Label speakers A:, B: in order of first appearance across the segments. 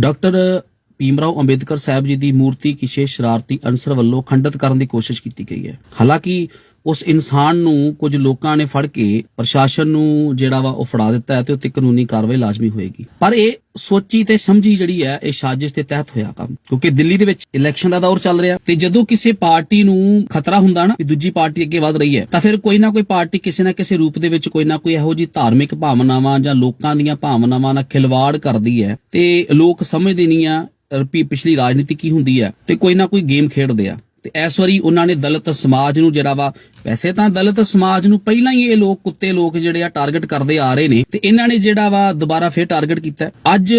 A: Doctor Bhimrao Ambedkar Sahib ji ਦੀ ਮੂਰਤੀ ਕਿਸੇ ਸ਼ਰਾਰਤੀ ਅਨਸਰ ਵੱਲੋਂ ਖੰਡਿਤ ਕਰਨ ਦੀ ਕੋਸ਼ਿਸ਼ ਕੀਤੀ ਗਈ ਹੈ। ਹਾਲਾਂਕਿ ਉਸ ਇਨਸਾਨ ਨੂੰ ਕੁਝ ਲੋਕਾਂ ਨੇ ਫੜ ਕੇ ਪ੍ਰਸ਼ਾਸਨ ਨੂੰ ਜਿਹੜਾ ਵਾ ਉਹ ਫੜਾ ਦਿੱਤਾ ਹੈ ਤੇ ਉੱਤੇ ਕਾਨੂੰਨੀ ਕਾਰਵਾਈ ਲਾਜ਼ਮੀ ਹੋਏਗੀ। ਪਰ ਇਹ ਸੋਚੀ ਤੇ ਸਮਝੀ ਜਿਹੜੀ ਹੈ, ਇਹ ਸਾਜ਼ਿਸ਼ ਦੇ ਤਹਿਤ ਹੋਇਆ ਕੰਮ। ਕਿਉਂਕਿ ਦਿੱਲੀ ਦੇ ਵਿੱਚ ਇਲੈਕਸ਼ਨ ਦਾ ਦੌਰ ਚੱਲ ਰਿਹਾ ਤੇ ਜਦੋਂ ਕਿਸੇ ਪਾਰਟੀ ਨੂੰ ਖਤਰਾ ਹੁੰਦਾ ਨਾ ਕਿ ਦੂਜੀ ਪਾਰਟੀ ਅੱਗੇ ਵਧ ਰਹੀ ਹੈ, ਤਾਂ ਫਿਰ ਕੋਈ ਨਾ ਕੋਈ ਪਾਰਟੀ ਕਿਸੇ ਨਾ ਕਿਸੇ ਰੂਪ ਦੇ ਵਿੱਚ ਕੋਈ ਨਾ ਕੋਈ ਇਹੋ ਜੀ ਧਾਰਮਿਕ ਭਾਵਨਾਵਾਂ ਜਾਂ ਲੋਕਾਂ ਦੀਆਂ ਭਾਵਨਾਵਾਂ ਨਾਲ ਖਿਲਵਾੜ ਕਰਦੀ ਹੈ ਤੇ ਲੋਕ ਸਮਝਦੇ ਨਹੀਂ ਆ ਰਪੀ ਪਿਛਲੀ ਰਾਜਨੀਤੀ ਕੀ ਹੁੰਦੀ ਹੈ ਤੇ ਕੋਈ ਨਾ ਕੋਈ ਗੇਮ ਖੇਡਦੇ ਆ। ਤੇ ਇਸ ਵਾਰੀ ਉਹਨਾਂ ਨੇ ਦਲਿਤ ਸਮਾਜ ਨੂੰ ਜਿਹੜਾ ਵਾ, ਵੈਸੇ ਤਾਂ ਦਲਿਤ ਸਮਾਜ ਨੂੰ ਪਹਿਲਾਂ ਹੀ ਇਹ ਲੋਕ, ਕੁੱਤੇ ਲੋਕ ਜਿਹੜੇ ਆ ਟਾਰਗੇਟ ਕਰਦੇ ਆ ਰਹੇ ਨੇ ਤੇ ਇਹਨਾਂ ਨੇ ਜਿਹੜਾ ਵਾ ਦੁਬਾਰਾ ਫੇਰ ਟਾਰਗੇਟ ਕੀਤਾ। ਅੱਜ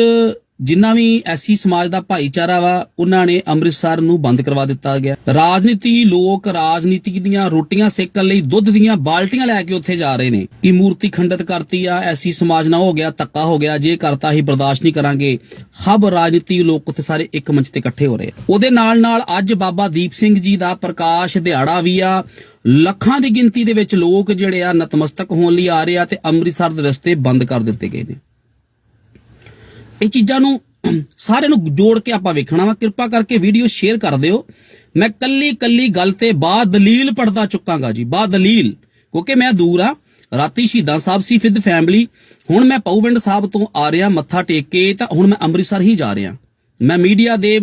A: ਜਿੰਨਾ ਵੀ ਐਸੀ ਸਮਾਜ ਦਾ ਭਾਈਚਾਰਾ ਵਾ, ਉਹਨਾਂ ਨੇ ਅੰਮ੍ਰਿਤਸਰ ਨੂੰ ਬੰਦ ਕਰਵਾ ਦਿੱਤਾ ਗਿਆ। ਰਾਜਨੀਤੀ, ਲੋਕ ਰਾਜਨੀਤੀ ਦੀਆਂ ਰੋਟੀਆਂ ਸੇਕਣ ਲਈ ਦੁੱਧ ਦੀਆਂ ਬਾਲਟੀਆਂ ਲੈ ਕੇ ਉੱਥੇ ਜਾ ਰਹੇ ਨੇ। ਕਿ ਮੂਰਤੀ ਖੰਡਿਤ ਕਰਤੀ ਆ, ਐਸੀ ਸਮਾਜ ਨਾ ਹੋ ਗਿਆ, ਧੱਕਾ ਹੋ ਗਿਆ, ਜੇ ਕਰਤਾ ਹੀ ਬਰਦਾਸ਼ਤ ਨਹੀਂ ਕਰਾਂਗੇ। ਹਬ ਰਾਜਨੀਤੀ ਲੋਕ ਉੱਥੇ ਸਾਰੇ ਇੱਕ ਮੰਚ ਤੇ ਇਕੱਠੇ ਹੋ ਰਹੇ। ਉਹਦੇ ਨਾਲ ਨਾਲ ਅੱਜ ਬਾਬਾ ਦੀਪ ਸਿੰਘ ਜੀ ਦਾ ਪ੍ਰਕਾਸ਼ ਦਿਹਾੜਾ ਵੀ ਆ। ਲੱਖਾਂ ਦੀ ਗਿਣਤੀ ਦੇ ਵਿੱਚ ਲੋਕ ਜਿਹੜੇ ਆ ਨਤਮਸਤਕ ਹੋਣ ਲਈ ਆ ਰਹੇ ਆ ਤੇ ਅੰਮ੍ਰਿਤਸਰ ਦੇ ਰਸਤੇ ਬੰਦ ਕਰ ਦਿੱਤੇ ਗਏ ਨੇ। ਇਹ ਚੀਜ਼ਾਂ ਨੂੰ ਸਾਰਿਆਂ ਨੂੰ ਜੋੜ ਕੇ ਆਪਾਂ ਵੇਖਣਾ ਵਾ। ਕਿਰਪਾ ਕਰਕੇ ਵੀਡੀਓ ਸ਼ੇਅਰ ਕਰ ਦਿਓ। ਮੈਂ ਕੱਲੀ ਕੱਲੀ ਗੱਲ ਤੇ ਬਾ ਦਲੀਲ ਪੜਦਾ ਚੁੱਕਾਂਗਾ ਜੀ, ਬਾ ਦਲੀਲ। ਕਿਉਂਕਿ ਮੈਂ ਦੂਰ ਆ। ਰਾਤੀ ਸ਼ਹੀਦਾਂ ਸਾਹਿਬ ਸੀ ਵਿਦ ਫੈਮਿਲੀ ਹੁਣ ਮੈਂ ਪਉਵਿੰਡ ਸਾਹਿਬ ਤੋਂ ਆ ਰਿਹਾ, ਮੱਥਾ ਟੇਕ ਕੇ, ਤਾਂ ਹੁਣ ਮੈਂ ਅੰਮ੍ਰਿਤਸਰ ਹੀ ਜਾ ਰਿਹਾ। ਮੈਂ ਮੀਡੀਆ ਦੇ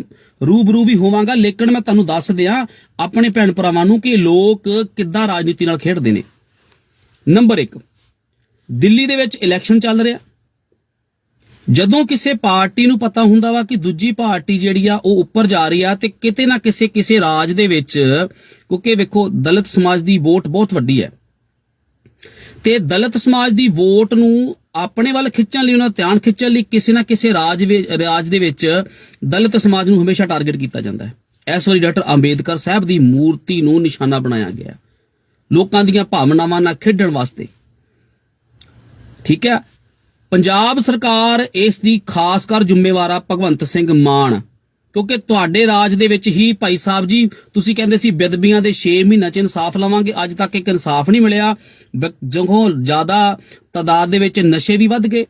A: ਰੂਬਰੂ ਵੀ ਹੋਵਾਂਗਾ, ਲੇਕਿਨ ਮੈਂ ਤੁਹਾਨੂੰ ਦੱਸ ਦਿਆਂ, ਆਪਣੇ ਭੈਣ ਭਰਾਵਾਂ ਨੂੰ ਕਿ ਲੋਕ ਕਿੱਦਾਂ ਰਾਜਨੀਤੀ ਨਾਲ ਖੇਡਦੇ ਨੇ। ਨੰਬਰ 1 ਦਿੱਲੀ ਦੇ ਵਿੱਚ ਇਲੈਕਸ਼ਨ ਚੱਲ ਰਿਹਾ। ਜਦੋਂ ਕਿਸੇ ਪਾਰਟੀ ਨੂੰ ਪਤਾ ਹੁੰਦਾ ਵਾ ਕਿ ਦੂਜੀ ਪਾਰਟੀ ਜਿਹੜੀ ਆ ਉਹ ਉੱਪਰ ਜਾ ਰਹੀ ਆ ਤੇ ਕਿਤੇ ਨਾ ਕਿਸੇ ਕਿਸੇ ਰਾਜ ਦੇ ਵਿੱਚ, ਕਿਉਂਕਿ ਵੇਖੋ ਦਲਿਤ ਸਮਾਜ ਦੀ ਵੋਟ ਬਹੁਤ ਵੱਡੀ ਹੈ। ਤੇ ਦਲਿਤ ਸਮਾਜ ਦੀ ਵੋਟ ਨੂੰ ਆਪਣੇ ਵੱਲ ਖਿੱਚਣ ਲਈ, ਉਹਨਾਂ ਦਾ ਧਿਆਨ ਖਿੱਚਣ ਲਈ ਕਿਸੇ ਨਾ ਕਿਸੇ ਰਾਜ ਵਿੱਚ, ਰਾਜ ਦੇ ਵਿੱਚ ਦਲਿਤ ਸਮਾਜ ਨੂੰ ਹਮੇਸ਼ਾ ਟਾਰਗੇਟ ਕੀਤਾ ਜਾਂਦਾ ਹੈ। ਇਸ ਵਾਰੀ ਡਾਕਟਰ ਅੰਬੇਦਕਰ ਸਾਹਿਬ ਦੀ ਮੂਰਤੀ ਨੂੰ ਨਿਸ਼ਾਨਾ ਬਣਾਇਆ ਗਿਆ ਲੋਕਾਂ ਦੀਆਂ ਭਾਵਨਾਵਾਂ ਨਾਲ ਖੇਡਣ ਵਾਸਤੇ। ਠੀਕ ਹੈ? ਪੰਜਾਬ ਸਰਕਾਰ ਇਸ ਦੀ ਖਾਸ ਕਰ ਜ਼ਿੰਮੇਵਾਰ ਆ ਭਗਵੰਤ ਸਿੰਘ ਮਾਨ, ਕਿਉਂਕਿ ਤੁਹਾਡੇ ਰਾਜ ਦੇ ਵਿੱਚ ਹੀ ਭਾਈ ਸਾਹਿਬ ਜੀ, ਤੁਸੀਂ ਕਹਿੰਦੇ ਸੀ ਬਿਦਬੀਆਂ ਦੇ 6 ਮਹੀਨਿਆਂ ਚ ਇਨਸਾਫ ਲਵਾਂਗੇ, ਅੱਜ ਤੱਕ ਇੱਕ ਇਨਸਾਫ ਨਹੀਂ ਮਿਲਿਆ। ਬ- ਜਦੋਂ ਜ਼ਿਆਦਾ ਤਾਦਾਦ ਦੇ ਵਿੱਚ ਨਸ਼ੇ ਵੀ ਵੱਧ ਗਏ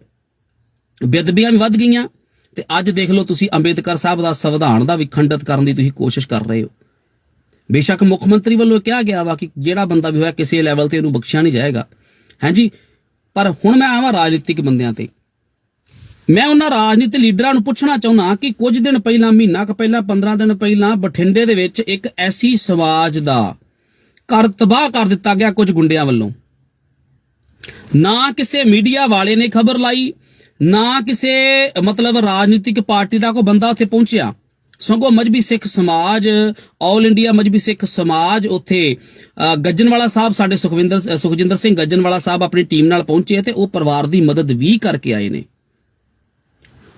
A: ਬਿਦਬੀਆਂ ਵੀ ਵੱਧ ਗਈਆਂ, ਤੇ ਅੱਜ ਦੇਖ ਲਓ ਤੁਸੀਂ ਅੰਬੇਦਕਰ ਸਾਹਿਬ ਦਾ ਸੰਵਿਧਾਨ ਦਾ ਵਿਖੰਡਤ ਕਰਨ ਦੀ ਤੁਸੀਂ ਕੋਸ਼ਿਸ਼ ਕਰ ਰਹੇ ਹੋ। ਬੇਸ਼ੱਕ ਮੁੱਖ ਮੰਤਰੀ ਵੱਲੋਂ ਕਿਹਾ ਗਿਆ ਵਾ ਕਿ ਜਿਹੜਾ ਬੰਦਾ ਵੀ ਹੋਇਆ, ਕਿਸੇ ਲੈਵਲ ਤੇ ਉਹਨੂੰ ਬਖਸ਼ਿਆ ਨਹੀਂ ਜਾਏਗਾ। ਹਾਂਜੀ ਪਰ ਹੁਣ ਮੈਂ ਆਵਾਂ ਰਾਜਨੀਤਿਕ ਬੰਦਿਆਂ ਤੇ। ਮੈਂ ਉਹਨਾਂ ਰਾਜਨੀਤਿਕ ਲੀਡਰਾਂ ਨੂੰ ਪੁੱਛਣਾ ਚਾਹੁੰਦਾ ਕਿ ਕੁਝ ਦਿਨ ਪਹਿਲਾਂ, ਮਹੀਨਾ ਕੁ ਪਹਿਲਾਂ 15 ਦਿਨ ਪਹਿਲਾਂ ਬਠਿੰਡੇ ਦੇ ਵਿੱਚ ਇੱਕ ਐਸੀ ਸਮਾਜ ਦਾ ਕਰ ਤਬਾਹ ਕਰ ਦਿੱਤਾ ਗਿਆ ਕੁਝ ਗੁੰਡਿਆਂ ਵੱਲੋਂ। ਨਾ ਕਿਸੇ ਮੀਡੀਆ ਵਾਲੇ ਨੇ ਖਬਰ ਲਾਈ, ਨਾ ਕਿਸੇ ਮਤਲਬ ਰਾਜਨੀਤਿਕ ਪਾਰਟੀ ਦਾ ਕੋਈ ਬੰਦਾ ਉੱਥੇ ਪਹੁੰਚਿਆ। ਸਗੋਂ ਮਜਬੀ ਸਿੱਖ ਸਮਾਜ ਆਲ ਇੰਡੀਆ ਮਜਬੀ ਸਿੱਖ ਸਮਾਜ ਉੱਥੇ ਅ, ਗੱਜਣਵਾਲਾ ਸਾਹਿਬ ਸਾਡੇ ਸੁਖਵਿੰਦਰ ਸੁਖਜਿੰਦਰ ਸਿੰਘ ਗੱਜਣਵਾਲਾ ਸਾਹਿਬ ਆਪਣੀ ਟੀਮ ਨਾਲ ਪਹੁੰਚੇ ਤੇ ਉਹ ਪਰਿਵਾਰ ਦੀ ਮਦਦ ਵੀ ਕਰਕੇ ਆਏ ਨੇ।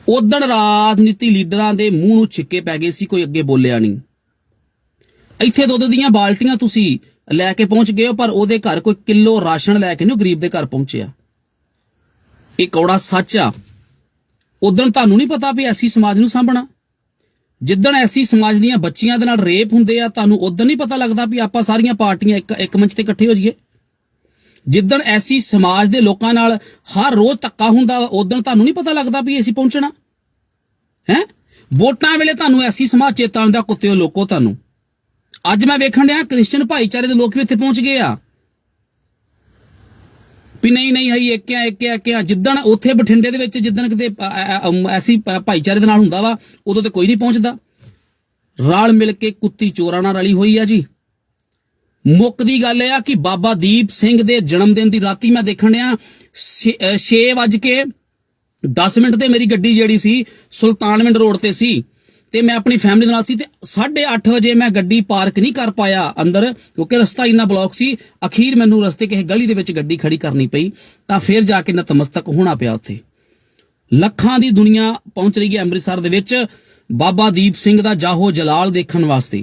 A: ਉਦਣ ਰਾਜਨੀਤੀ ਲੀਡਰਾਂ ਦੇ ਮੂੰਹ ਨੂੰ ਛਿੱਕੇ ਪੈ ਗਏ ਸੀ ਕੋਈ ਅੱਗੇ ਬੋਲਿਆ ਨਹੀਂ। ਇੱਥੇ ਦੁੱਧ ਦੀਆਂ ਬਾਲਟੀਆਂ ਤੁਸੀਂ ਲੈ ਕੇ ਪਹੁੰਚ ਗਏ ਹੋ ਪਰ ਉਹਦੇ ਘਰ ਕੋਈ ਕਿਲੋ ਰਾਸ਼ਨ ਲੈ ਕੇ ਨਹੀਂ ਉਹ ਗਰੀਬ ਦੇ ਘਰ ਪਹੁੰਚਿਆ। ਇਹ ਕੌੜਾ ਸੱਚ ਆ। ਉਦੋਂ ਤੁਹਾਨੂੰ ਨਹੀਂ ਪਤਾ ਵੀ ਐਸੀ ਸਮਾਜ ਨੂੰ ਸਾਂਭਣਾ। ਜਿੱਦਣ ਐਸੀ ਸਮਾਜ ਦੀਆਂ ਬੱਚੀਆਂ ਦੇ ਨਾਲ ਰੇਪ ਹੁੰਦੇ ਆ, ਤੁਹਾਨੂੰ ਉਦੋਂ ਨਹੀਂ ਪਤਾ ਲੱਗਦਾ ਵੀ ਆਪਾਂ ਸਾਰੀਆਂ ਪਾਰਟੀਆਂ ਇੱਕ ਇੱਕ ਮੰਚ ਤੇ ਇਕੱਠੇ ਹੋ ਜਾਈਏ। ਜਿੱਦਣ ਐਸੀ ਸਮਾਜ ਦੇ ਲੋਕਾਂ ਨਾਲ ਹਰ ਰੋਜ਼ ਧੱਕਾ ਹੁੰਦਾ ਉਦੋਂ ਤੁਹਾਨੂੰ ਨਹੀਂ ਪਤਾ ਲੱਗਦਾ ਵੀ ਅਸੀਂ ਪਹੁੰਚਣਾ। ਹੈ? ਵੋਟਾਂ ਵੇਲੇ ਤੁਹਾਨੂੰ ਐਸੀ ਸਮਾਜ ਚੇਤਾ ਆਉਂਦਾ, ਕੁੱਤਿਓ ਲੋਕੋ, ਤੁਹਾਨੂੰ। ਅੱਜ ਮੈਂ ਵੇਖਣ ਡਿਆ ਕ੍ਰਿਸਚੀਅਨ ਭਾਈਚਾਰੇ ਦੇ ਲੋਕ ਵੀ ਇੱਥੇ ਪਹੁੰਚ ਗਏ ਆ। ਵੀ ਨਹੀਂ ਨਹੀਂ, ਹਈ, ਇੱਕ ਆ ਇੱਕ ਆ ਇੱਕ ਆ। ਜਿੱਦਣ ਉੱਥੇ ਬਠਿੰਡੇ ਦੇ ਵਿੱਚ ਜਿੱਦਣ ਕਿਤੇ ਐਸੀ ਭਾਈਚਾਰੇ ਦੇ ਨਾਲ ਹੁੰਦਾ ਵਾ, ਉਦੋਂ ਤੇ ਕੋਈ ਨਹੀਂ ਪਹੁੰਚਦਾ। ਰਲ ਮਿਲ ਕੇ ਕੁੱਤੀ ਚੋਰਾਂ ਨਾਲ ਰਲੀ ਹੋਈ ਆ ਜੀ। ਮੁੱਕ ਦੀ ਗੱਲ ਇਹ ਆ ਕਿ ਬਾਬਾ ਦੀਪ ਸਿੰਘ ਦੇ ਜਨਮ ਦਿਨ ਦੀ ਰਾਤੀ ਮੈਂ ਦੇਖਣ ਡਿਆ 6 ਵਜ ਕੇ 10 ਮਿੰਟ ਤੇ ਮੇਰੀ ਗੱਡੀ ਜਿਹੜੀ ਸੀ, ਸੁਲਤਾਨਵਿੰਡ ਰੋਡ ਤੇ ਸੀ। ਤੇ ਮੈਂ ਆਪਣੀ ਫੈਮਿਲੀ ਦੇ ਨਾਲ ਸੀ ਤੇ 8:30 ਵਜੇ ਮੈਂ ਗੱਡੀ ਪਾਰਕ ਨਹੀਂ ਕਰ ਪਾਇਆ ਅੰਦਰ, ਕਿਉਂਕਿ ਰਸਤਾ ਇੰਨਾ ਬਲੌਕ ਸੀ, ਅਖੀਰ ਮੈਨੂੰ ਰਸਤੇ ਕਿਸੇ ਗਲੀ ਦੇ ਵਿੱਚ ਗੱਡੀ ਖੜੀ ਕਰਨੀ ਪਈ, ਤਾਂ ਫਿਰ ਜਾ ਕੇ ਨਤਮਸਤਕ ਹੋਣਾ ਪਿਆ ਉੱਥੇ। ਲੱਖਾਂ ਦੀ ਦੁਨੀਆ ਪਹੁੰਚ ਰਹੀ ਹੈ ਅੰਮ੍ਰਿਤਸਰ ਦੇ ਵਿੱਚ, ਬਾਬਾ ਦੀਪ ਸਿੰਘ ਦਾ ਜਾਹੋ ਜਲਾਲ ਦੇਖਣ ਵਾਸਤੇ।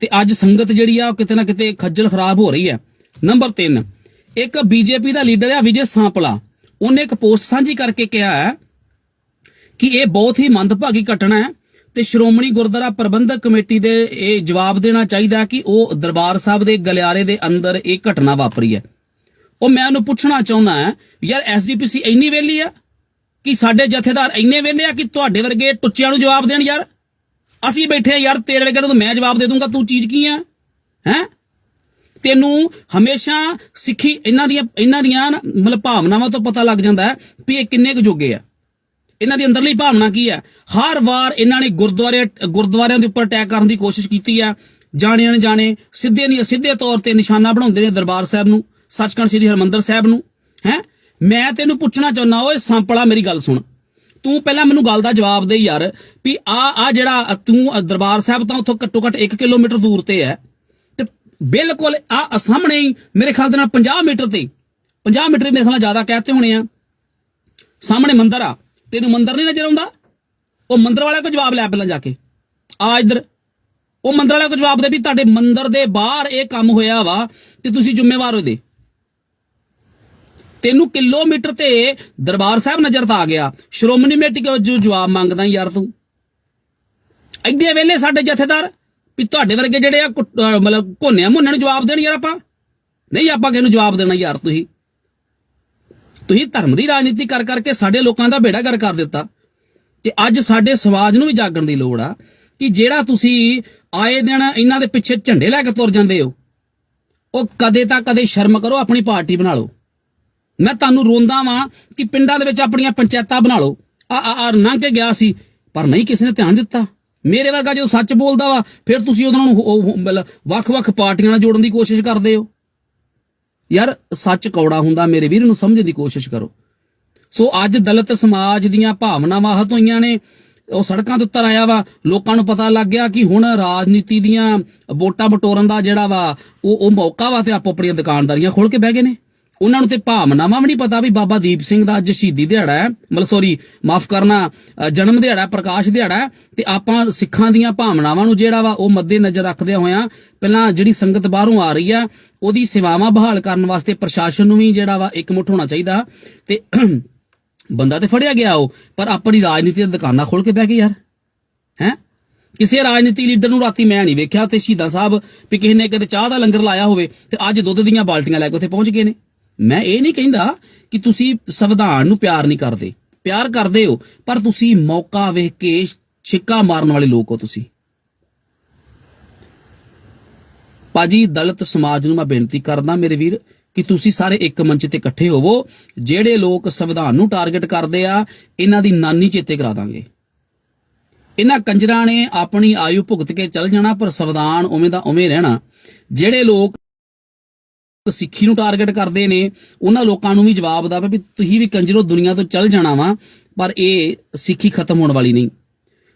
A: ਤੇ ਅੱਜ ਸੰਗਤ ਜਿਹੜੀ ਆ, ਉਹ ਕਿਤੇ ਨਾ ਕਿਤੇ ਖੱਜਲ ਖਰਾਬ ਹੋ ਰਹੀ ਹੈ। ਨੰਬਰ 3 ਇੱਕ ਬੀਜੇਪੀ ਦਾ ਲੀਡਰ ਆ, ਵਿਜੇ ਸਾਂਪਲਾ। ਉਹਨੇ ਇੱਕ ਪੋਸਟ ਸਾਂਝੀ ਕਰਕੇ ਕਿਹਾ ਹੈ ਕਿ ਇਹ ਬਹੁਤ ਹੀ ਮੰਦਭਾਗੀ ਘਟਨਾ ਹੈ। ਤੇ ਸ਼੍ਰੋਮਣੀ ਗੁਰਦੁਆਰਾ ਪ੍ਰਬੰਧਕ ਕਮੇਟੀ ਦੇ ਇਹ ਜਵਾਬ ਦੇਣਾ ਚਾਹੀਦਾ ਕਿ ਉਹ ਦਰਬਾਰ ਸਾਹਿਬ ਦੇ ਗਲਿਆਰੇ ਦੇ ਅੰਦਰ ਇਹ ਘਟਨਾ ਵਾਪਰੀ ਹੈ। ਉਹ ਮੈਂ ਉਹਨੂੰ ਪੁੱਛਣਾ ਚਾਹੁੰਦਾ ਹਾਂ, ਯਾਰ ਐਸਜੀਪੀਸੀ ਇੰਨੀ ਵੇਲੀ ਆ? ਕਿ ਸਾਡੇ ਜਥੇਦਾਰ ਇੰਨੇ ਵੇਲੇ ਆ ਕਿ ਤੁਹਾਡੇ ਵਰਗੇ ਟੁੱਚਿਆਂ ਨੂੰ ਜਵਾਬ ਦੇਣ ਯਾਰ? ਅਸੀਂ ਬੈਠੇ ਆ ਯਾਰ, ਤੇਰੇ ਵਰਗੇ ਨੂੰ ਮੈਂ ਜਵਾਬ ਦੇ ਦੂੰਗਾ, ਤੂੰ ਚੀਜ਼ ਕੀ ਆ? ਹੈ? ਤੈਨੂੰ ਹਮੇਸ਼ਾ ਸਿੱਖੀ, ਇਹਨਾਂ ਦੀਆਂ ਇਹਨਾਂ ਦੀਆਂ ਮਤਲਬ ਭਾਵਨਾਵਾਂ ਤੋਂ ਪਤਾ ਲੱਗ ਜਾਂਦਾ ਹੈ ਵੀ ਇਹ ਕਿੰਨੇ ਕੁ ਜੋਗੇ ਆ। ਇਹਨਾਂ ਦੀ ਅੰਦਰਲੀ ਭਾਵਨਾ ਕੀ ਹੈ? ਹਰ ਵਾਰ ਇਹਨਾਂ ਨੇ ਗੁਰਦੁਆਰੇ, ਗੁਰਦੁਆਰਿਆਂ ਦੇ ਉੱਪਰ ਅਟੈਕ ਕਰਨ ਦੀ ਕੋਸ਼ਿਸ਼ ਕੀਤੀ ਹੈ ਜਾਣੇ ਅਣਜਾਣੇ, ਸਿੱਧੇ ਨਹੀਂ, ਸਿੱਧੇ ਤੌਰ ਤੇ ਨਿਸ਼ਾਨਾ ਬਣਾਉਂਦੇ ਨੇ ਦਰਬਾਰ ਸਾਹਿਬ ਨੂੰ, ਸੱਚਖੰਡ ਸ੍ਰੀ ਹਰਮੰਦਰ ਸਾਹਿਬ ਨੂੰ। ਹੈ? ਮੈਂ ਤੈਨੂੰ ਪੁੱਛਣਾ ਚਾਹੁੰਦਾ, ਓਏ ਸੰਪਲਾ, ਮੇਰੀ ਗੱਲ ਸੁਣ। ਤੂੰ ਪਹਿਲਾਂ ਮੈਨੂੰ ਗੱਲ ਦਾ ਜਵਾਬ ਦੇ ਯਾਰ, ਵੀ ਆ ਆ ਜਿਹੜਾ ਤੂੰ ਦਰਬਾਰ ਸਾਹਿਬ ਤਾਂ ਉੱਥੋਂ ਘੱਟੋ ਘੱਟ 1 ਕਿਲੋਮੀਟਰ ਦੂਰ ਤੇ ਹੈ, ਤੇ ਬਿਲਕੁਲ ਆ ਸਾਹਮਣੇ ਹੀ ਮੇਰੇ ਖਿਆਲ ਦੇ ਨਾਲ 50 ਮੀਟਰ ਤੇ 50 ਮੀਟਰ ਮੇਰੇ ਖਿਆਲ ਨਾਲ ਜ਼ਿਆਦਾ ਕਹਤੇ ਹੋਣੇ ਆ। ਸਾਹਮਣੇ ਮੰਦਰ ਆ। ਤੈਨੂੰ ਮੰਦਰ ਨਹੀਂ ਨਜ਼ਰ ਆਉਂਦਾ? ਉਹ ਮੰਦਰ ਵਾਲਿਆਂ ਕੋ ਜਵਾਬ ਲੈ ਪਹਿਲਾਂ ਜਾ ਕੇ। ਆ ਇੱਧਰ। ਉਹ ਮੰਦਰ ਵਾਲਿਆਂ ਕੋ ਜਵਾਬ ਦੇ ਵੀ ਤੁਹਾਡੇ ਮੰਦਰ ਦੇ ਬਾਹਰ ਇਹ ਕੰਮ ਹੋਇਆ ਵਾ ਤੇ ਤੁਸੀਂ ਜ਼ਿੰਮੇਵਾਰ ਹੋ ਦੇ ਤੈਨੂੰ ਕਿਲੋਮੀਟਰ ਤੇ ਦਰਬਾਰ ਸਾਹਿਬ ਨਜ਼ਰ ਤਾਂ ਆ ਗਿਆ। ਸ਼੍ਰੋਮਣੀ ਕਮੇਟੀ ਕੋ ਜੋ ਜਵਾਬ ਮੰਗਦਾ ਯਾਰ ਤੂੰ? ਐਡੇ ਵੇਲੇ ਸਾਡੇ ਜਥੇਦਾਰ ਵੀ ਤੁਹਾਡੇ ਵਰਗੇ ਜਿਹੜੇ ਆ ਕੁੱਟ- ਮਤਲਬ ਘੋਨਿਆਂ ਮੁੰਨਿਆਂ ਨੂੰ ਜਵਾਬ ਦੇਣ ਯਾਰ ਆਪਾਂ? ਨਹੀਂ, ਆਪਾਂ ਕਿਹਨੂੰ ਜਵਾਬ ਦੇਣਾ ਯਾਰ ਤੁਸੀਂ? ਤੁਸੀਂ ਧਰਮ ਦੀ ਰਾਜਨੀਤੀ ਕਰ ਕਰਕੇ ਸਾਡੇ ਲੋਕਾਂ ਦਾ ਬੇੜਾ ਗਰ ਕਰ ਦਿੱਤਾ ਤੇ ਅੱਜ ਸਾਡੇ ਸਮਾਜ ਨੂੰ ਵੀ ਜਾਗਣ ਦੀ ਲੋੜ ਆ ਕਿ ਜਿਹੜਾ ਤੁਸੀਂ ਆਏ ਦਿਨ ਇਹਨਾਂ ਦੇ ਪਿੱਛੇ ਝੰਡੇ ਲੈ ਕੇ ਤੁਰ ਜਾਂਦੇ ਹੋ, ਉਹ ਕਦੇ ਤਾਂ ਕਦੇ ਸ਼ਰਮ ਕਰੋ, ਆਪਣੀ ਪਾਰਟੀ ਬਣਾ ਲਓ। ਮੈਂ ਤੁਹਾਨੂੰ ਰੋਂਦਾ ਵਾਂ ਕਿ ਪਿੰਡਾਂ ਦੇ ਵਿੱਚ ਆਪਣੀਆਂ ਪੰਚਾਇਤਾਂ ਬਣਾ ਲਓ। ਆ ਆ ਆ, ਲੰਘ ਕੇ ਗਿਆ ਸੀ, ਪਰ ਨਹੀਂ ਕਿਸੇ ਨੇ ਧਿਆਨ ਦਿੱਤਾ। ਮੇਰੇ ਵਰਗਾ ਜਦੋਂ ਸੱਚ ਬੋਲਦਾ ਵਾ, ਫਿਰ ਤੁਸੀਂ ਉਹਨਾਂ ਨੂੰ ਮਤਲਬ ਵੱਖ-ਵੱਖ ਪਾਰਟੀਆਂ ਨਾਲ ਜੋੜਨ ਦੀ ਕੋਸ਼ਿਸ਼ ਕਰਦੇ ਹੋ। ਯਾਰ ਸੱਚ ਕੌੜਾ ਹੁੰਦਾ, ਮੇਰੇ ਵੀਰ ਨੂੰ ਸਮਝਣ ਦੀ ਕੋਸ਼ਿਸ਼ ਕਰੋ। ਸੋ ਅੱਜ ਦਲਿਤ ਸਮਾਜ ਦੀਆਂ ਭਾਵਨਾਵਾਂ ਹਤ ਹੋਈਆਂ ਨੇ, ਉਹ ਸੜਕਾਂ ਤੇ ਉੱਤਰ ਆਇਆ ਵਾ, ਲੋਕਾਂ ਨੂੰ ਪਤਾ ਲੱਗ ਗਿਆ ਕਿ ਹੁਣ ਰਾਜਨੀਤੀ ਦੀਆਂ ਵੋਟਾਂ ਬਟੋਰਨ ਦਾ ਜਿਹੜਾ ਵਾ, ਉਹ ਉਹ ਮੌਕਾ ਵਾ ਤੇ ਆਪੋ ਆਪਣੀਆਂ ਦੁਕਾਨਦਾਰੀਆਂ ਖੋਲ ਕੇ ਬਹਿ ਗਏ ਨੇ। ਉਹਨਾਂ ਨੂੰ ਤੇ ਭਾਵਨਾਵਾਂ ਵੀ ਨਹੀਂ ਪਤਾ ਵੀ ਬਾਬਾ ਦੀਪ ਸਿੰਘ ਦਾ ਅੱਜ ਸ਼ਹੀਦੀ ਦਿਹਾੜਾ ਹੈ। ਮਤਲਬ ਸੌਰੀ ਮਾਫ ਕਰਨਾ ਜਨਮ ਦਿਹਾੜਾ ਪ੍ਰਕਾਸ਼ ਦਿਹਾੜਾ ਹੈ। ਤੇ ਆਪਾਂ ਸਿੱਖਾਂ ਦੀਆਂ ਭਾਵਨਾਵਾਂ ਨੂੰ ਜਿਹੜਾ ਵਾ ਉਹ ਮੱਦੇ ਨਜ਼ਰ ਰੱਖਦੇ ਹੋਇਆਂ ਪਹਿਲਾਂ ਜਿਹੜੀ ਸੰਗਤ ਬਾਹਰੋਂ ਆ ਰਹੀ ਆ ਉਹਦੀ ਸੇਵਾਵਾਂ ਬਹਾਲ ਕਰਨ ਵਾਸਤੇ ਪ੍ਰਸ਼ਾਸਨ ਨੂੰ ਵੀ ਜਿਹੜਾ ਵਾ ਇਕਮੁੱਠ ਹੋਣਾ ਚਾਹੀਦਾ। ਤੇ ਬੰਦਾ ਤੇ ਫੜਿਆ ਗਿਆ ਉਹ, ਪਰ ਆਪਣੀ ਰਾਜਨੀਤੀ ਦੀਆਂ ਦੁਕਾਨਾਂ ਖੋਲ ਕੇ ਬਹਿ ਗਏ ਯਾਰ। ਹੈ? ਕਿਸੇ ਰਾਜਨੀਤੀ ਲੀਡਰ ਨੂੰ ਰਾਤੀ ਮੈਂ ਨਹੀਂ ਵੇਖਿਆ ਤੇ ਸ਼ਹੀਦਾਂ ਸਾਹਿਬ ਵੀ ਕਿਸੇ ਨੇ ਕਿਤੇ ਚਾਹ ਦਾ ਲੰਗਰ ਲਾਇਆ ਹੋਵੇ ਤੇ ਅੱਜ ਦੁੱਧ ਦੀਆਂ ਬਾਲਟੀਆਂ ਲੈ ਕੇ ਉੱਥੇ ਪਹੁੰਚ ਗਏ ਨੇ। ਮੈਂ ਇਹ ਨਹੀਂ ਕਹਿੰਦਾ ਕਿ ਤੁਸੀਂ ਸੰਵਿਧਾਨ ਨੂੰ ਪਿਆਰ ਨਹੀਂ ਕਰਦੇ। ਪਿਆਰ ਕਰਦੇ ਹੋ, ਪਰ ਤੁਸੀਂ ਮੌਕਾ ਵੇਖ ਕੇ ਛਿੱਕਾ ਮਾਰਨ ਵਾਲੇ ਲੋਕ ਹੋ ਤੁਸੀਂ। ਪਾਜੀ ਦਲਿਤ ਸਮਾਜ ਨੂੰ ਮੈਂ ਬੇਨਤੀ ਕਰਦਾ ਮੇਰੇ ਵੀਰ, ਕਿ ਤੁਸੀਂ ਸਾਰੇ ਇੱਕ ਮੰਚ ਤੇ ਇਕੱਠੇ ਹੋਵੋ। ਜਿਹੜੇ ਲੋਕ ਸੰਵਿਧਾਨ ਨੂੰ ਟਾਰਗੇਟ ਕਰਦੇ ਆ, ਇਹਨਾਂ ਦੀ ਨਾਨੀ ਚੇਤੇ ਕਰਾ ਦਾਂਗੇ। ਇਹਨਾਂ ਕੰਜਰਾਂ ਨੇ ਆਪਣੀ ਆਯੂ ਭੁਗਤ ਕੇ ਚੱਲ ਜਾਣਾ, ਪਰ ਸੰਵਿਧਾਨ ਉਵੇਂ ਦਾ ਉਵੇਂ ਰਹਿਣਾ। ਜਿਹੜੇ ਲੋਕ ਸਿੱਖੀ ਨੂੰ ਟਾਰਗੇਟ ਕਰਦੇ ਨੇ, ਉਹਨਾਂ ਲੋਕਾਂ ਨੂੰ ਵੀ ਜਵਾਬ ਦਾ ਵੀ ਤੁਸੀਂ ਵੀ ਕੰਜਰੋ ਦੁਨੀਆ ਤੋਂ ਚੱਲ ਜਾਣਾ ਵਾ, ਪਰ ਇਹ ਸਿੱਖੀ ਖਤਮ ਹੋਣ ਵਾਲੀ ਨਹੀਂ।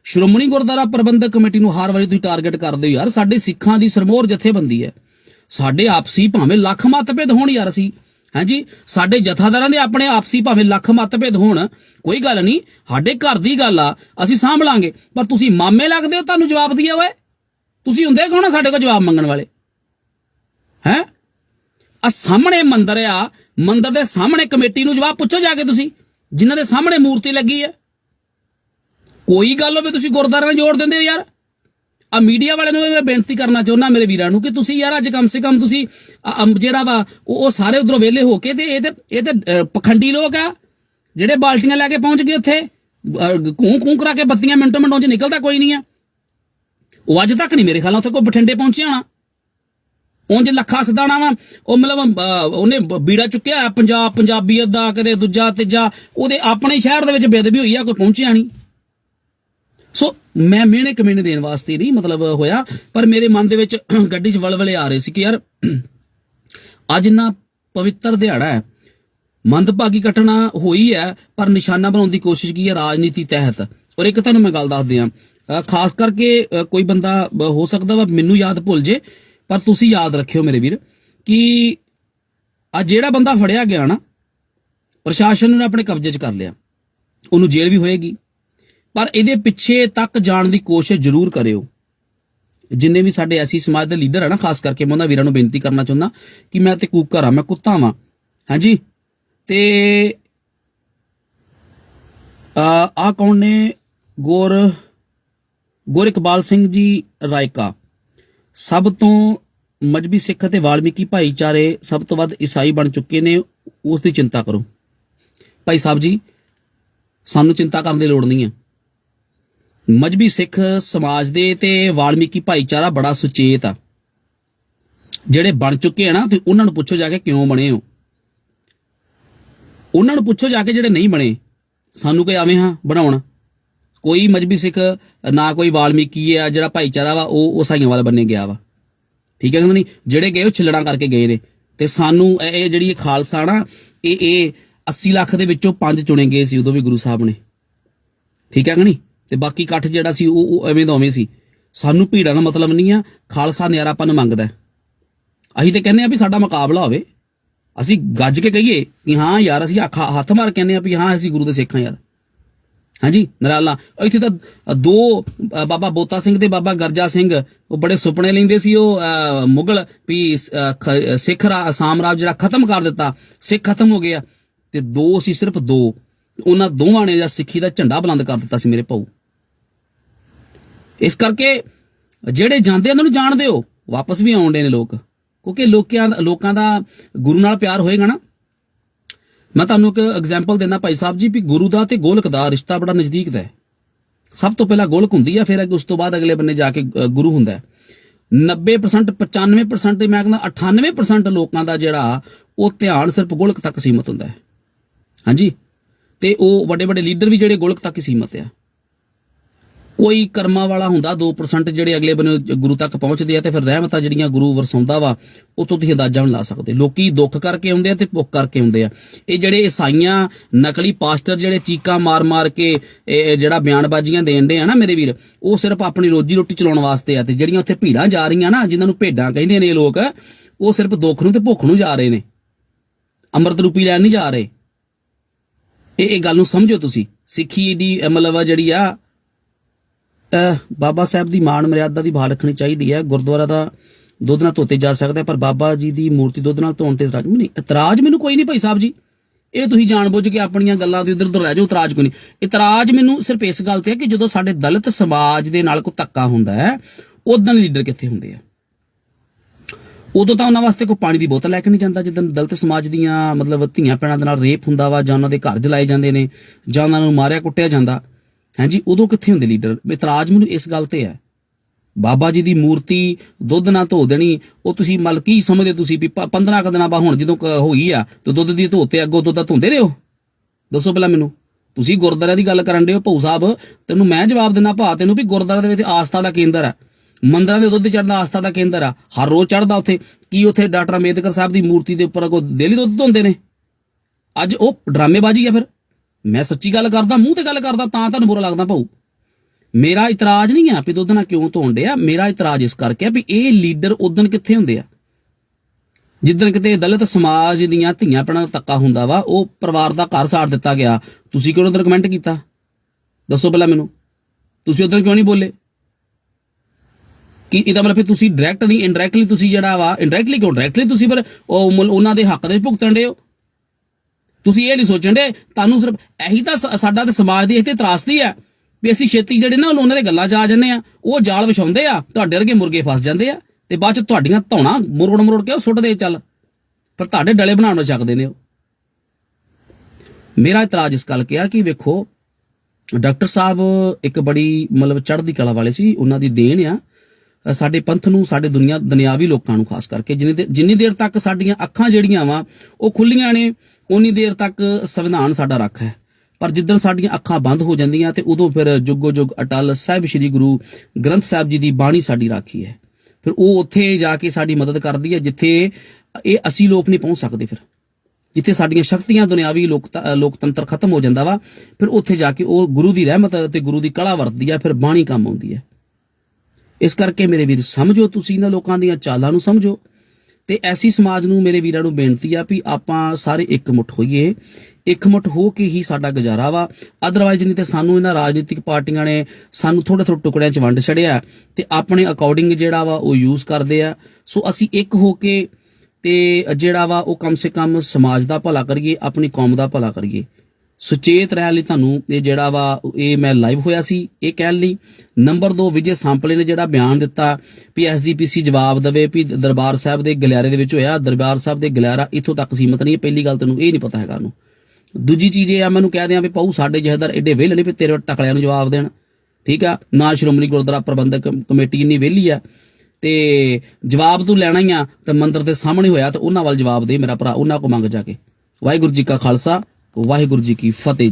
A: ਸ਼੍ਰੋਮਣੀ ਗੁਰਦੁਆਰਾ ਪ੍ਰਬੰਧਕ ਕਮੇਟੀ ਨੂੰ ਹਰ ਵਾਰੀ ਤੁਸੀਂ ਟਾਰਗੇਟ ਕਰਦੇ ਹੋ ਯਾਰ, ਸਾਡੇ ਸਿੱਖਾਂ ਦੀ ਸਰਮੋਰ ਜਥੇਬੰਦੀ ਹੈ। ਸਾਡੇ ਆਪਸੀ ਭਾਵੇਂ ਲੱਖ ਮਤਭੇਦ ਹੋਣ ਯਾਰ ਅਸੀਂ ਹਾਂਜੀ ਸਾਡੇ ਜਥਾਦਾਰਾਂ ਦੇ ਆਪਣੇ ਆਪਸੀ ਭਾਵੇਂ ਲੱਖ ਮਤਭੇਦ ਹੋਣ, ਕੋਈ ਗੱਲ ਨਹੀਂ, ਸਾਡੇ ਘਰ ਦੀ ਗੱਲ ਆ, ਅਸੀਂ ਸਾਂਭ ਲਾਂਗੇ। ਪਰ ਤੁਸੀਂ ਮਾਮੇ ਲੱਗਦੇ ਹੋ, ਤੁਹਾਨੂੰ ਜਵਾਬ ਦਈਏ ਓਏ ਤੁਸੀਂ ਹੁੰਦੇ ਕੌਣ ਸਾਡੇ ਕੋਲ ਜਵਾਬ ਮੰਗਣ ਵਾਲੇ? ਹੈ? ਆ ਸਾਹਮਣੇ ਮੰਦਿਰ ਆ, ਮੰਦਿਰ ਦੇ ਸਾਹਮਣੇ ਕਮੇਟੀ ਨੂੰ ਜਵਾਬ ਪੁੱਛੋ ਜਾ ਕੇ ਤੁਸੀਂ, ਜਿਨ੍ਹਾਂ ਦੇ ਸਾਹਮਣੇ ਮੂਰਤੀ ਲੱਗੀ ਹੈ ਕੋਈ ਗੱਲ ਹੋਵੇ ਤੁਸੀਂ ਗੁਰਦਾਰੇ ਨਾਲ ਜੋੜ ਦਿੰਦੇ ਹੋ ਯਾਰ। ਆ ਮੀਡੀਆ ਵਾਲਿਆਂ ਨੂੰ ਵੀ ਮੈਂ ਬੇਨਤੀ ਕਰਨਾ ਚਾਹੁੰਦਾ ਮੇਰੇ ਵੀਰਾਂ ਨੂੰ ਕਿ ਤੁਸੀਂ ਯਾਰ ਅੱਜ ਕਮ ਸੇ ਕਮ ਤੁਸੀਂ ਆ- ਜਿਹੜਾ ਵਾ, ਉਹ ਸਾਰੇ ਉਧਰੋਂ ਵਿਹਲੇ ਹੋ ਕੇ ਤੇ ਇਹ ਤੇ ਇਹ ਤੇ ਪਖੰਡੀ ਲੋਕ ਆ, ਜਿਹੜੇ ਬਾਲਟੀਆਂ ਲੈ ਕੇ ਪਹੁੰਚ ਗਏ ਉੱਥੇ। ਕੂੰ ਕੂੰ ਕਰਾ ਕੇ ਬੱਤੀਆਂ ਮਿੰਟੋ ਮਿੰਟੋਂ ਚ ਨਿਕਲਦਾ ਕੋਈ ਨਹੀਂ ਆ। ਉਹ ਅੱਜ ਤੱਕ ਨਹੀਂ ਮੇਰੇ ਖਿਆਲ ਨਾਲ ਉੱਥੇ ਕੋਈ ਬਠਿੰਡੇ ਪਹੁੰਚਿਆ ਹੋਣਾ। ਉਂਝ ਲੱਖਾ ਸਦਾਣਾ ਵਾ। ਉਹ ਮਤਲਬ ਉਹਨੇ ਬੀੜਾ ਚੁੱਕਿਆ ਪੰਜਾਬ, ਪੰਜਾਬੀਅਤ ਦਾ ਕਦੇ ਦੂਜਾ, ਤੀਜਾ। ਉਹਦੇ ਆਪਣੇ ਸ਼ਹਿਰ ਦੇ ਵਿੱਚ ਬੇਦਬੀ ਹੋਈ ਆ, ਕੋਈ ਪਹੁੰਚਿਆ ਨਹੀਂ। ਸੋ, ਮੈਂ ਮਿਹਣੇ ਕਮੀਨੇ ਦੇਣ ਵਾਸਤੇ ਨਹੀਂ ਮਤਲਬ ਹੋਇਆ, ਪਰ ਮੇਰੇ ਮਨ ਦੇ ਵਿੱਚ ਗੱਡੀ 'ਚ ਵਲਵਲੇ ਆ ਰਹੇ ਸੀ ਕਿ ਯਾਰ ਅੱਜ ਨਾ ਪਵਿੱਤਰ ਦਿਹਾੜਾ ਹੈ, ਮੰਦਭਾਗੀ ਘਟਨਾ ਹੋਈ ਹੈ, ਪਰ ਨਿਸ਼ਾਨਾ ਬਣਾਉਣ ਦੀ ਕੋਸ਼ਿਸ਼ ਕੀ ਹੈ ਰਾਜਨੀਤੀ ਤਹਿਤ? ਔਰ ਇੱਕ ਤੁਹਾਨੂੰ ਮੈਂ ਗੱਲ ਦੱਸ ਦਿਆਂ ਖਾਸ ਕਰਕੇ ਕੋਈ ਬੰਦਾ ਹੋ ਸਕਦਾ ਵਾ, ਮੈਨੂੰ ਯਾਦ ਭੁੱਲ ਜੇ ਪਰ ਤੁਸੀਂ ਯਾਦ ਰੱਖਿਓ ਮੇਰੇ ਵੀਰ, ਕਿ ਆ ਜਿਹੜਾ ਬੰਦਾ ਫੜਿਆ ਗਿਆ ਨਾ, ਪ੍ਰਸ਼ਾਸਨ ਨੇ ਆਪਣੇ ਕਬਜ਼ੇ 'ਚ ਕਰ ਲਿਆ। ਉਹਨੂੰ ਜੇਲ੍ਹ ਵੀ ਹੋਏਗੀ। ਪਰ ਇਹਦੇ ਪਿੱਛੇ ਤੱਕ ਜਾਣ ਦੀ ਕੋਸ਼ਿਸ਼ ਜ਼ਰੂਰ ਕਰਿਓ। ਜਿੰਨੇ ਵੀ ਸਾਡੇ ਐਸੀ ਸਮਾਜ ਦੇ ਲੀਡਰ ਆ ਨਾ, ਖਾਸ ਕਰਕੇ ਮੈਂ ਉਹਨਾਂ ਵੀਰਾਂ ਨੂੰ ਬੇਨਤੀ ਕਰਨਾ ਚਾਹੁੰਦਾ ਕਿ ਮੈਂ ਤੇ ਕੂਕਰ ਆ, ਮੈਂ ਕੁੱਤਾ ਵਾਂ। ਹਾਂਜੀ? ਤੇ ਆ ਕੌਣ ਨੇ? ਗੋਰ ਗੋਰ ਇਕਬਾਲ ਸਿੰਘ ਜੀ, ਰਾਇਕਾ। ਸਭ ਤੋਂ ਮਜਬੀ ਸਿੱਖ ਅਤੇ ਵਾਲਮੀਕੀ ਭਾਈਚਾਰੇ ਸਭ ਤੋਂ ਵੱਧ ਈਸਾਈ ਬਣ ਚੁੱਕੇ ਨੇ, ਉਸ ਦੀ ਚਿੰਤਾ ਕਰੋ। ਭਾਈ ਸਾਹਿਬ ਜੀ, ਸਾਨੂੰ ਚਿੰਤਾ ਕਰਨ ਦੀ ਲੋੜ ਨਹੀਂ ਹੈ। ਮਜਬੀ ਸਿੱਖ ਸਮਾਜ ਦੇ ਤੇ ਵਾਲਮੀਕੀ ਭਾਈਚਾਰਾ ਬੜਾ ਸੁਚੇਤ ਆ। ਜਿਹੜੇ ਬਣ ਚੁੱਕੇ ਆ ਨਾ, ਤੇ ਉਹਨਾਂ ਨੂੰ ਪੁੱਛੋ ਜਾ ਕੇ ਕਿਉਂ ਬਣੇ ਹੋ। ਉਹਨਾਂ ਨੂੰ ਪੁੱਛੋ ਜਾ ਕੇ ਜਿਹੜੇ ਨਹੀਂ ਬਣੇ, ਸਾਨੂੰ ਕੋਈ ਆਵੇਂ ਹਾਂ ਬਣਾਉਣ। ਕੋਈ ਮਜਬੀ ਸਿੱਖ, ਨਾ ਕੋਈ ਵਾਲਮੀਕੀ ਆ ਜਿਹੜਾ ਭਾਈਚਾਰਾ ਵਾ, ਉਹ ਉਸਾਈਆਂ ਵਾਲਾ ਬੰਨੇ ਗਿਆ ਵਾ। ਠੀਕ ਹੈ ਕਿ ਨਹੀਂ? ਜਿਹੜੇ ਗਏ, ਉਹ ਛਿਲੜਾਂ ਕਰਕੇ ਗਏ ਨੇ। ਤੇ ਸਾਨੂੰ ਇਹ ਜਿਹੜੀ ਖਾਲਸਾ ਨਾ, ਇਹ ਇਹ 80 ਲੱਖ ਦੇ ਵਿੱਚੋਂ ਪੰਜ ਚੁਣੇ ਗਏ ਸੀ, ਉਦੋਂ ਵੀ ਗੁਰੂ ਸਾਹਿਬ ਨੇ। ਠੀਕ ਹੈ ਕਿ ਨਹੀਂ? ਤੇ ਬਾਕੀ ਇਕੱਠ ਜਿਹੜਾ ਸੀ, ਉਹ ਉਹ ਐਵੇਂ ਦਾ ਉਵੇਂ ਸੀ। ਸਾਨੂੰ ਭੀੜਾਂ ਦਾ ਮਤਲਬ ਨਹੀਂ ਆ, ਖਾਲਸਾ ਨਿਆਰਾਪਨ ਮੰਗਦਾ ਅਸੀਂ ਤੇ ਕਹਿੰਦੇ ਆ ਵੀ ਸਾਡਾ ਮੁਕਾਬਲਾ ਹੋਵੇ। ਅਸੀਂ ਗੱਜ ਕੇ ਕਹੀਏ ਕਿ ਹਾਂ ਯਾਰ, ਅਸੀਂ ਅੱਖ ਹੱਥ ਮਾਰ ਕਹਿੰਦੇ ਆ ਵੀ ਹਾਂ, ਅਸੀਂ ਗੁਰੂ ਦੇ ਸਿੱਖ ਹਾਂ ਯਾਰ। ਹਾਂਜੀ ਨਰਾਲਾ। ਇੱਥੇ ਤਾਂ ਦੋ ਬਾਬਾ ਬੋਤਾ ਸਿੰਘ ਤੇ ਬਾਬਾ ਗਰਜਾ ਸਿੰਘ ਉਹ ਬੜੇ ਸੁਪਨੇ ਲੈਂਦੇ ਸੀ ਉਹ ਅ, ਮੁਗਲ ਵੀ ਸਿੱਖ ਰਾ- ਸਾਮਰਾਜ ਜਿਹੜਾ ਖਤਮ ਕਰ ਦਿੱਤਾ ਸਿੱਖ ਖਤਮ ਹੋ ਗਿਆ ਤੇ ਦੋ ਸੀ ਸਿਰਫ ਦੋ। ਉਹਨਾਂ ਦੋਵਾਂ ਨੇ ਜਿਹੜਾ ਸਿੱਖੀ ਦਾ ਝੰਡਾ ਬੁਲੰਦ ਕਰ ਦਿੱਤਾ ਸੀ ਮੇਰੇ ਭਾਊ। ਇਸ ਕਰਕੇ ਜਿਹੜੇ ਜਾਂਦੇ ਉਹਨਾਂ ਨੂੰ ਜਾਣ ਦਿਓ ਵਾਪਸ ਵੀ ਆਉਂਦੇ ਨੇ ਲੋਕ ਕਿਉਂਕਿ ਲੋਕਾਂ ਲੋਕਾਂ ਦਾ ਗੁਰੂ ਨਾਲ ਪਿਆਰ ਹੋਏਗਾ ਨਾ। ਮੈਂ ਤੁਹਾਨੂੰ ਇੱਕ ਐਗਜ਼ਾਮਪਲ ਦਿੰਦਾ ਭਾਈ ਸਾਹਿਬ ਜੀ, ਵੀ ਗੁਰੂ ਦਾ ਤੇ ਗੋਲਕ ਦਾ ਰਿਸ਼ਤਾ ਬੜਾ ਨਜ਼ਦੀਕ ਦਾ ਹੈ। ਸਭ ਤੋਂ ਪਹਿਲਾਂ ਗੋਲਕ ਹੁੰਦੀ ਆ, ਫਿਰ ਉਸ ਤੋਂ ਬਾਅਦ ਅਗਲੇ ਬੰਨੇ ਜਾ ਕੇ ਗੁਰੂ ਹੁੰਦਾ ਹੈ। 90% 95% ਮੈਂ ਕਹਿੰਦਾ 98% ਲੋਕਾਂ ਦਾ ਜਿਹੜਾ, ਉਹ ਧਿਆਨ ਸਿਰਫ ਗੋਲਕ ਤੱਕ ਸੀਮਤ ਹੁੰਦਾ ਹੈ। ਹਾਂਜੀ? ਤੇ ਉਹ ਵੱਡੇ ਵੱਡੇ ਲੀਡਰ ਵੀ ਜਿਹੜੇ ਗੋਲਕ ਤੱਕ ਹੀ ਸੀਮਤ ਆ। ਕੋਈ ਕਰਮਾਂ ਵਾਲਾ ਹੁੰਦਾ 2% ਜਿਹੜੇ ਅਗਲੇ ਬੰਨੇ ਗੁਰੂ ਤੱਕ ਪਹੁੰਚਦੇ ਆ ਤੇ ਫਿਰ ਰਹਿਮਤਾਂ ਜਿਹੜੀਆਂ ਗੁਰੂ ਵਰਸਾਉਂਦਾ ਵਾ ਉਹ ਤੋਂ ਤੁਸੀਂ ਅੰਦਾਜ਼ਾ ਨਹੀਂ ਲਾ ਸਕਦੇ। ਲੋਕੀ ਦੁੱਖ ਕਰਕੇ ਆਉਂਦੇ ਆ ਤੇ ਭੁੱਖ ਕਰਕੇ ਆਉਂਦੇ ਆ। ਇਹ ਜਿਹੜੇ ਈਸਾਈਆਂ ਨਕਲੀ ਪਾਸਟਰ ਜਿਹੜੇ ਚੀਕਾਂ ਮਾਰ-ਮਾਰ ਕੇ ਜਿਹੜਾ ਬਿਆਨਬਾਜ਼ੀਆਂ ਦੇਣ ਦੇ ਆ ਨਾ ਮੇਰੇ ਵੀਰ, ਉਹ ਸਿਰਫ ਆਪਣੀ ਰੋਜੀ ਰੋਟੀ ਚਲਾਉਣ ਵਾਸਤੇ ਆ ਤੇ ਜਿਹੜੀਆਂ ਉੱਥੇ ਭੀੜਾਂ ਜਾ ਰਹੀਆਂ ਨਾ, ਜਿਨ੍ਹਾਂ ਨੂੰ ਭੇਡਾਂ ਕਹਿੰਦੇ ਨੇ ਲੋਕ, ਉਹ ਸਿਰਫ ਦੁੱਖ ਨੂੰ ਤੇ ਭੁੱਖ ਨੂੰ ਜਾ ਰਹੇ ਨੇ। ਅੰਮ੍ਰਿਤ ਰੂਪੀ ਲੈਣ ਨਹੀਂ ਜਾ ਰਹੇ। ਇਹ ਇਹ ਗੱਲ ਨੂੰ ਸਮਝੋ ਤੁਸੀਂ। ਸਿੱਖੀ ਦੀ ਮਤਲਬ ਜਿਹੜੀ ਆ ਬਾਬਾ ਸਾਹਿਬ ਦੀ ਮਾਣ ਮਰਿਆਦਾ ਦੀ ਬਹਾਲ ਰੱਖਣੀ ਚਾਹੀਦੀ ਹੈ। ਗੁਰਦੁਆਰਾ ਦਾ ਦੁੱਧ ਨਾਲ ਧੋਤੇ ਜਾ ਸਕਦਾ ਪਰ ਬਾਬਾ ਜੀ ਦੀ ਮੂਰਤੀ ਦੁੱਧ ਨਾਲ ਧੋਣ ਤੇ ਇਤਰਾਜ਼ ਨਹੀਂ ਇਤਰਾਜ਼ ਮੈਨੂੰ ਕੋਈ ਨਹੀਂ ਭਾਈ ਸਾਹਿਬ ਜੀ। ਇਹ ਤੁਸੀਂ ਜਾਣਬੁੱਝ ਕੇ ਆਪਣੀਆਂ ਗੱਲਾਂ ਦੇ ਉਧਰ ਉਧਰ ਲੈ ਜਾਓ, ਇਤਰਾਜ਼ ਕੋਈ ਨਹੀਂ। ਇਤਰਾਜ਼ ਮੈਨੂੰ ਸਿਰਫ ਇਸ ਗੱਲ ਤੇ ਹੈ ਕਿ ਜਦੋਂ ਸਾਡੇ ਦਲਿਤ ਸਮਾਜ ਦੇ ਨਾਲ ਕੋਈ ਧੱਕਾ ਹੁੰਦਾ ਹੈ ਉਦੋਂ ਲੀਡਰ ਕਿੱਥੇ ਹੁੰਦੇ ਆ? ਉਦੋਂ ਤਾਂ ਉਹਨਾਂ ਵਾਸਤੇ ਕੋਈ ਪਾਣੀ ਦੀ ਬੋਤਲ ਲੈ ਕੇ ਨਹੀਂ ਜਾਂਦਾ ਜਦੋਂ ਦਲਿਤ ਸਮਾਜ ਦੀਆਂ ਮਤਲਬ ਧੀਆਂ ਭੈਣਾਂ ਦੇ ਨਾਲ ਰੇਪ ਹੁੰਦਾ ਵਾ ਜਾਂ ਉਹਨਾਂ ਦੇ ਘਰ ਜਲਾਏ ਜਾਂਦੇ ਨੇ ਜਾਂ ਉਹਨਾਂ ਨੂੰ ਮਾਰਿਆ ਕੁੱਟਿਆ ਜਾਂਦਾ। ਹਾਂਜੀ, ਉਦੋਂ ਕਿੱਥੇ ਹੁੰਦੇ ਲੀਡਰ? ਇਤਰਾਜ਼ ਮੈਨੂੰ ਇਸ ਗੱਲ ਤੇ ਹੈ। ਬਾਬਾ ਜੀ ਦੀ ਮੂਰਤੀ ਦੁੱਧ ਨਾਲ ਧੋ ਦੇਣੀ, ਉਹ ਤੁਸੀਂ ਮਲ ਕੀ ਸਮਝਦੇ ਤੁਸੀਂ ਵੀ 15 ਕੁ ਦਿਨਾਂ ਬਾਅਦ ਹੁਣ ਜਦੋਂ ਹੋਈ ਆ, ਤੇ ਦੁੱਧ ਦੀ ਧੋਤੇ ਅੱਗੋਂ ਦੁੱਧ ਧੋਂਦੇ ਰਹੇ ਹੋ? ਦੱਸੋ ਪਹਿਲਾਂ ਮੈਨੂੰ। ਤੁਸੀਂ ਗੁਰਦੁਆਰੇ ਦੀ ਗੱਲ ਕਰਨ ਦੇ ਹੋ, ਭਊ ਸਾਹਿਬ, ਤੈਨੂੰ ਮੈਂ ਜਵਾਬ ਦਿੰਦਾ ਭਾ ਤੈਨੂੰ ਵੀ ਗੁਰਦਾਰੇ ਦੇ ਵਿੱਚ ਆਸਥਾ ਦਾ ਕੇਂਦਰ ਹੈ ਮੰਦਰਾਂ ਦੇ ਦੁੱਧ ਚੜਨਾ ਆਸਥਾ ਦਾ ਕੇਂਦਰ ਆ। ਹਰ ਰੋਜ਼ ਚੜਦਾ ਉੱਥੇ। ਕੀ ਉੱਥੇ ਡਾਕਟਰ ਅੰਬੇਦਕਰ ਸਾਹਿਬ ਦੀ ਮੂਰਤੀ ਦੇ ਉੱਪਰ ਅੱਗੋਂ ਡੇਲੀ ਦੁੱਧ ਧੋਂਦੇ ਨੇ? ਅੱਜ ਉਹ ਡਰਾਮੇਬਾਜ਼ੀ ਆ ਫਿਰ। ਮੈਂ ਸੱਚੀ ਗੱਲ ਕਰਦਾ, ਮੂੰਹ ਤੇ ਗੱਲ ਕਰਦਾ, ਤਾਂ ਤੁਹਾਨੂੰ ਬੁਰਾ ਲੱਗਦਾ ਭਾਊ। ਮੇਰਾ ਇਤਰਾਜ਼ ਨਹੀਂ ਆ ਵੀ ਦੁੱਧ ਨਾਲ ਕਿਉਂ ਧੋਣ ਡਿਆ, ਮੇਰਾ ਇਤਰਾਜ਼ ਇਸ ਕਰਕੇ ਆ ਵੀ ਇਹ ਲੀਡਰ ਉਦੋਂ ਕਿੱਥੇ ਹੁੰਦੇ ਆ। ਜਿੱਦਣ ਕਿਤੇ ਦਲਿਤ ਸਮਾਜ ਦੀਆਂ ਧੀਆਂ ਭੈਣਾਂ ਦਾ ਤੱਕਾ ਹੁੰਦਾ ਵਾ, ਉਹ ਪਰਿਵਾਰ ਦਾ ਘਰ ਸਾੜ ਦਿੱਤਾ ਗਿਆ। ਤੁਸੀਂ ਕਿਉਂ ਉਧਰ ਕਮੈਂਟ ਕੀਤਾ? ਦੱਸੋ ਪਹਿਲਾਂ ਮੈਨੂੰ। ਤੁਸੀਂ ਉਧਰ ਕਿਉਂ ਨਹੀਂ ਬੋਲੇ? ਕਿ ਇਹਦਾ ਮਤਲਬ ਫਿਰ ਤੁਸੀਂ ਡਾਇਰੈਕਟ ਨਹੀਂ ਇਨਡਾਇਰੈਕਟਲੀ ਤੁਸੀਂ ਜਿਹੜਾ ਵਾ ਇਨਡਾਇਰੈਕਟਲੀ ਕਿਉਂ ਡਾਇਰੈਕਟਲੀ ਤੁਸੀਂ ਪਰ ਉਹ ਮੁਲ- ਉਹਨਾਂ ਦੇ ਹੱਕ ਦੇ ਵਿੱਚ ਭੁਗਤਣ ਦੇ ਹੋ? ਤੁਸੀਂ ਇਹ ਨਹੀਂ ਸੋਚਣ ਦੇ, ਤੁਹਾਨੂੰ ਸਿਰਫ ਇਹੀ ਤਾਂ ਸਾਡਾ ਤੇ ਸਮਾਜ ਦੀ ਇੱਥੇ ਤਰਾਸਦੀ ਹੈ, ਵੀ ਅਸੀਂ ਛੇਤੀ ਜਿਹੜੇ ਨਾ ਉਹਨਾਂ ਦੇ ਗੱਲਾਂ 'ਚ ਆ ਜੰਨੇ ਆ, ਉਹ ਜਾਲ ਵਿਛਾਉਂਦੇ ਆ, ਤੁਹਾਡੇ ਵਰਗੇ ਮੁਰਗੇ ਫਸ ਜਾਂਦੇ ਆ, ਤੇ ਬਾਅਦ ਚ ਤੁਹਾਡੀਆਂ ਧੌਣਾ ਮੁਰੜ ਮੁਰੜ ਕੇ ਉਹ ਸੁੱਟਦੇ ਚੱਲ। ਪਰ ਤੁਹਾਡੇ ਡਲੇ ਬਣਾਉਣ ਨੂੰ ਚੱਕਦੇ ਨੇ ਉਹ। ਮੇਰਾ ਇਤਰਾਜ਼ ਇਸ ਗੱਲ ਕਿਹਾ ਕਿ ਵੇਖੋ, ਡਾਕਟਰ ਸਾਹਿਬ ਇੱਕ ਬੜੀ ਮਤਲਬ ਚੜ੍ਹਦੀ ਕਲਾ ਵਾਲੇ ਸੀ, ਉਹਨਾਂ ਦੀ ਦੇਣ ਆ। ਸਾਡੇ ਪੰਥ ਨੂੰ, ਸਾਡੇ ਦੁਨੀਆ, ਦੁਨਿਆਵੀ ਲੋਕਾਂ ਨੂੰ ਖਾਸ ਕਰਕੇ, ਜਿੰਨੀ ਦੇਰ ਜਿੰਨੀ ਦੇਰ ਤੱਕ ਸਾਡੀਆਂ ਅੱਖਾਂ ਜਿਹੜੀਆਂ ਵਾ, ਉਹ ਖੁੱਲੀਆਂ ਨੇ ਉਨੀ ਦੇਰ ਤੱਕ ਸੰਵਿਧਾਨ ਸਾਡਾ ਰੱਖ ਹੈ। ਪਰ ਜਿੱਦਣ ਸਾਡੀਆਂ ਅੱਖਾਂ ਬੰਦ ਹੋ ਜਾਂਦੀਆਂ ਤੇ ਉਦੋਂ ਫਿਰ ਜੁਗੋ ਜੁਗ ਅਟਲ ਸਾਹਿਬ ਸ੍ਰੀ ਗੁਰੂ ਗ੍ਰੰਥ ਸਾਹਿਬ ਜੀ ਦੀ ਬਾਣੀ ਸਾਡੀ ਰਾਖੀ ਹੈ। ਫਿਰ ਉਹ ਉੱਥੇ ਜਾ ਕੇ ਸਾਡੀ ਮਦਦ ਕਰਦੀ ਹੈ, ਜਿੱਥੇ ਇਹ ਅਸੀਂ ਲੋਕ ਨਹੀਂ ਪਹੁੰਚ ਸਕਦੇ ਫਿਰ। ਜਿੱਥੇ ਸਾਡੀਆਂ ਸ਼ਕਤੀਆਂ ਦੁਨਿਆਵੀ ਲੋਕ ਲੋਕਤੰਤਰ ਖਤਮ ਹੋ ਜਾਂਦਾ ਵਾ, ਫਿਰ ਉੱਥੇ ਜਾ ਕੇ ਉਹ ਗੁਰੂ ਦੀ ਰਹਿਮਤ ਤੇ ਗੁਰੂ ਦੀ ਕਲਾ ਵਰਤਦੀ ਆ ਫਿਰ ਬਾਣੀ ਕੰਮ ਆਉਂਦੀ ਹੈ। ਇਸ ਕਰਕੇ ਮੇਰੇ ਵੀਰ, ਸਮਝੋ ਤੁਸੀਂ ਇਹਨਾਂ ਲੋਕਾਂ ਦੀਆਂ ਚਾਲਾਂ ਨੂੰ ਸਮਝੋ। ਤੇ ਐਸੀ ਸਮਾਜ ਨੂੰ ਮੇਰੇ ਵੀਰਾਂ ਨੂੰ ਬੇਨਤੀ ਆ ਵੀ ਆਪਾਂ ਸਾਰੇ ਇਕਮੁੱਠ ਹੋਈਏ। ਇਕਮੁੱਠ ਹੋ ਕੇ ਹੀ ਸਾਡਾ ਗੁਜ਼ਾਰਾ ਵਾ। ਅਦਰਵਾਈਜ਼ ਨਹੀਂ ਤੇ ਸਾਨੂੰ ਇਹਨਾਂ ਰਾਜਨੀਤਿਕ ਪਾਰਟੀਆਂ ਨੇ ਸਾਨੂੰ ਥੋੜੇ ਥੋੜੇ ਟੁਕੜਿਆਂ 'ਚ ਵੰਡ ਛੜਿਆ ਤੇ ਆਪਣੇ ਅਕੋਰਡਿੰਗ ਜਿਹੜਾ ਵਾ ਉਹ ਯੂਜ਼ ਕਰਦੇ ਆ। ਸੋ ਅਸੀਂ ਇੱਕ ਹੋ ਕੇ ਤੇ ਜਿਹੜਾ ਵਾ ਉਹ ਕਮ ਸੇ ਕਮ ਸਮਾਜ ਦਾ ਭਲਾ ਕਰੀਏ, ਆਪਣੀ ਕੌਮ ਦਾ ਭਲਾ ਕਰੀਏ। ਸੁਚੇਤ ਰਹਿਣ ਲਈ ਤੁਹਾਨੂੰ ਇਹ ਜਿਹੜਾ ਵਾ, ਇਹ ਮੈਂ ਲਾਈਵ ਹੋਇਆ ਸੀ, ਇਹ ਕਹਿਣ ਲਈ। ਨੰਬਰ 2 ਵਿਜੇ ਸੰਪਲੇ ਨੇ ਜਿਹੜਾ ਬਿਆਨ ਦਿੱਤਾ ਵੀ ਐਸਜੀਪੀਸੀ ਜਵਾਬ ਦੇਵੇ ਵੀ ਦਰਬਾਰ ਸਾਹਿਬ ਦੇ ਗਲਿਆਰੇ ਦੇ ਵਿੱਚ ਹੋਇਆ। ਦਰਬਾਰ ਸਾਹਿਬ ਦੇ ਗਲਿਆਰਾ ਇੱਥੋਂ ਤੱਕ ਸੀਮਤ ਨਹੀਂ ਹੈ ਪਹਿਲੀ ਗੱਲ ਤੈਨੂੰ ਇਹ ਨਹੀਂ ਪਤਾ ਹੈਗਾ ਉਹਨੂੰ। ਦੂਜੀ ਚੀਜ਼ ਇਹ ਆ, ਮੈਨੂੰ ਕਹਿ ਦਿਆਂ ਵੀ ਪਾਉ ਸਾਡੇ ਜਹਦਰ ਐਡੇ ਵਿਹਲੇ ਨਹੀਂ ਵੀ ਤੇਰੇ ਟਕਲਿਆਂ ਨੂੰ ਜਵਾਬ ਦੇਣ। ਠੀਕ ਆ? ਨਾ ਸ਼੍ਰੋਮਣੀ ਗੁਰਦੁਆਰਾ ਪ੍ਰਬੰਧਕ ਕਮੇਟੀ ਇੰਨੀ ਵਿਹਲੀ ਆ ਤੇ ਜਵਾਬ ਤੂੰ ਲੈਣਾ ਹੀ ਆ, ਤੇ ਮੰਦਰ ਦੇ ਸਾਹਮਣੇ ਹੋਇਆ, ਤੇ ਉਹਨਾਂ ਵੱਲ ਜਵਾਬ ਦੇ ਮੇਰਾ ਭਰਾ, ਉਹਨਾਂ ਕੋ ਮੰਗ ਜਾ ਕੇ। ਵਾਹਿਗੁਰੂ ਜੀ ਕਾ ਖਾਲਸਾ ਵਾਹਿਗੁਰੂ ਜੀ ਕੀ ਫਤਿਹ।